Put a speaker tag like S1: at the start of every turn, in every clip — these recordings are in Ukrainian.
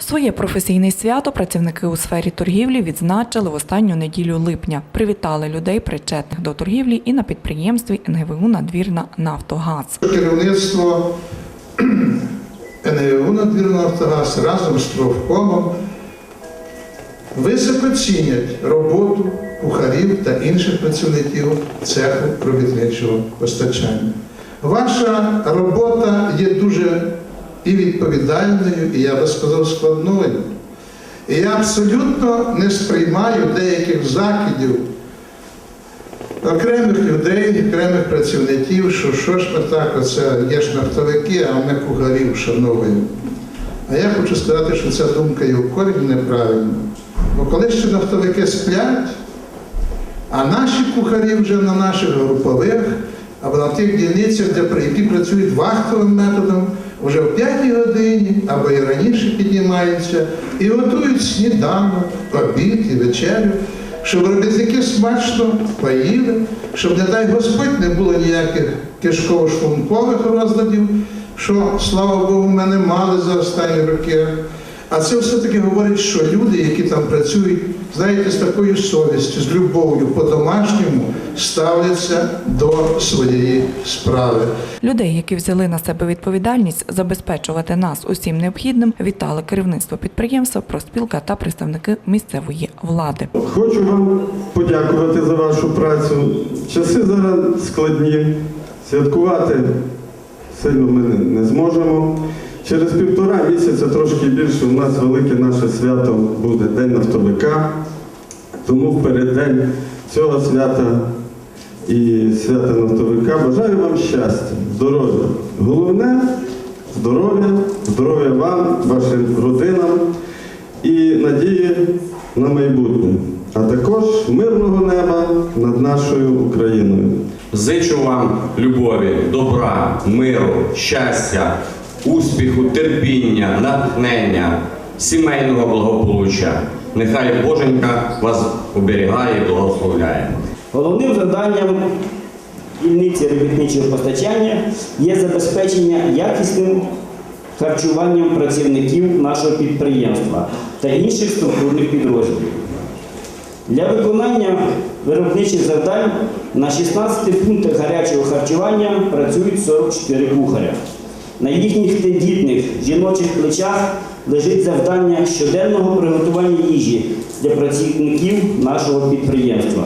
S1: Своє професійне свято працівники у сфері торгівлі відзначили в останню неділю липня. Привітали людей, причетних до торгівлі, і на підприємстві НГВУ Надвірна Нафтогаз.
S2: Керівництво НГУ «Надвірна Нафтогаз разом з профкомом високо цінять роботу кухарів та інших працівників цеху робітничого постачання. Ваша робота і відповідальною, і я би сказав, складною. І я абсолютно не сприймаю деяких закидів окремих людей, окремих працівників, що що ж ми так, оце є ж нафтовики, а ми кухарів шановуємо. А я хочу сказати, що ця думка є в корінь неправильна. Бо коли ще нафтовики сплять, а наші кухарі вже на наших групових, або на тих дільницях, де, які працюють вахтовим методом, вже в 5 годині або і раніше піднімаються і готують сніданок, обід і вечерю, щоб робітники смачно поїли, щоб, не дай Господь, не було ніяких кишково-шлункових розладів, що, слава Богу, ми не мали за останні роки. А це все-таки говорить, що люди, які там працюють, знаєте, з такою совістю, з любов'ю по-домашньому ставляться до своєї справи.
S1: Людей, які взяли на себе відповідальність забезпечувати нас усім необхідним, вітали керівництво підприємства, профспілка та представники місцевої влади.
S3: Хочу вам подякувати за вашу працю. Часи зараз складні. Святкувати сильно ми не- не зможемо. Через півтора місяця, трошки більше, у нас велике наше свято буде День нафтовика. Тому в переддень цього свята і свята нафтовика бажаю вам щастя, здоров'я. Головне здоров'я, здоров'я вам, вашим родинам і надії на майбутнє, а також мирного неба над нашою Україною.
S4: Зичу вам любові, добра, миру, щастя, успіху, терпіння, натхнення, сімейного благополуччя. Нехай Боженька вас оберігає і благословляє.
S5: Головним завданням дільниці робітничого постачання є забезпечення якісним харчуванням працівників нашого підприємства та інших структурних підрозділів. Для виконання виробничих завдань на 16 пунктах гарячого харчування працюють 44 кухаря. На їхніх тендітних жіночих плечах лежить завдання щоденного приготування їжі для працівників нашого підприємства.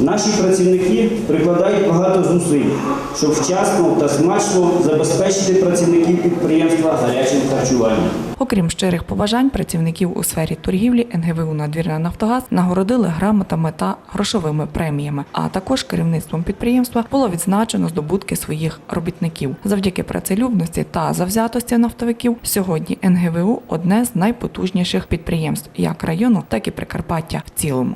S5: Наші працівники прикладають багато зусиль, щоб вчасно та смачно забезпечити працівників підприємства гарячим харчуванням.
S1: Окрім щирих побажань, працівників у сфері торгівлі НГВУ Надвірна Нафтогаз нагородили грамотами та грошовими преміями. А також керівництвом підприємства було відзначено здобутки своїх робітників. Завдяки працелюбності та завзятості нафтовиків сьогодні НГВУ одне з найпотужніших підприємств як району, так і Прикарпаття в цілому.